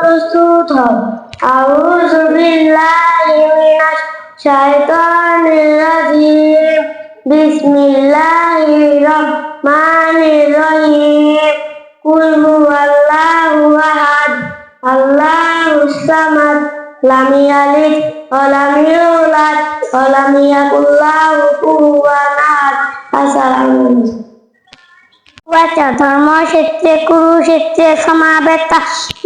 প্রস্তুত হও। আউযু বিল্লাহি মিনাশ শাইতানির রাজিম। বিসমিল্লাহির রহমানির রহিম। কুল হুয়াল্লাহু আহাদ। আল্লাহুস সামাদ। ধর্মক্ষেত্রে কুরুক্ষেত্রে সমাবেত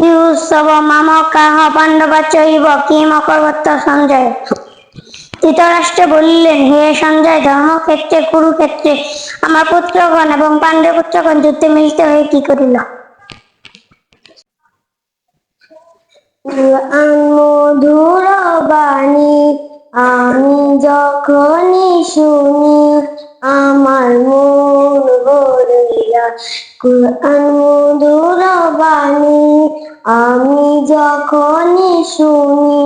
উৎসব মামকাহ পাণ্ডব চৈব, কি মকরবর্ত সঞ্জয়। ধৃতরাষ্ট্র বলিলেন, হে সঞ্জয় ধর্মক্ষেত্রে কুরুক্ষেত্রে আমার পুত্রগণ এবং পাণ্ডব পুত্রগণ যুদ্ধে মিলিত হয়ে কি করিল মধুর বাণী, আমি যখনই শুনি আমার মন কুরআন আমি যখনই শুনি,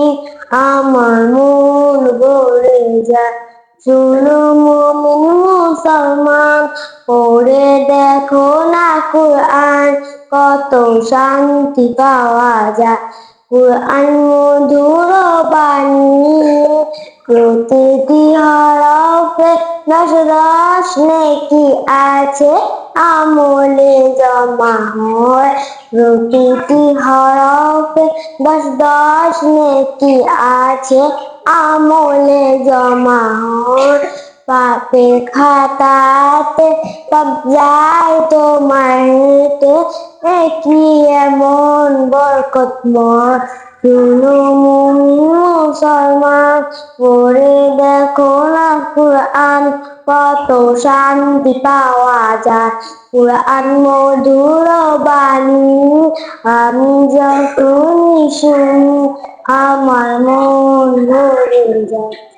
আমার মন গড়ে যায়। শুনো মুমিন মুসলমান, পড়ে দেখো না কোরআন, কত শান্তি পাওয়া যায়। কুরআন মধুর বাণী প্রতিটি হরফে দশ দশ নেকি আছে, আমলে জমা হয়। প্রতিটি হরফে দশ দশ নেকি আছে, আমলে জমা হয়। পাপের খাতাতে সব যায় তোমার হেঁটে কি এমন বরকতময় শুনো মুসলমান। পড়ে দেখো না কুরআন, কত শান্তি পাওয়া যায়। কুরআন মধুর বাণী, আমি যখনই শুনি, আমার মন ভরে যায়।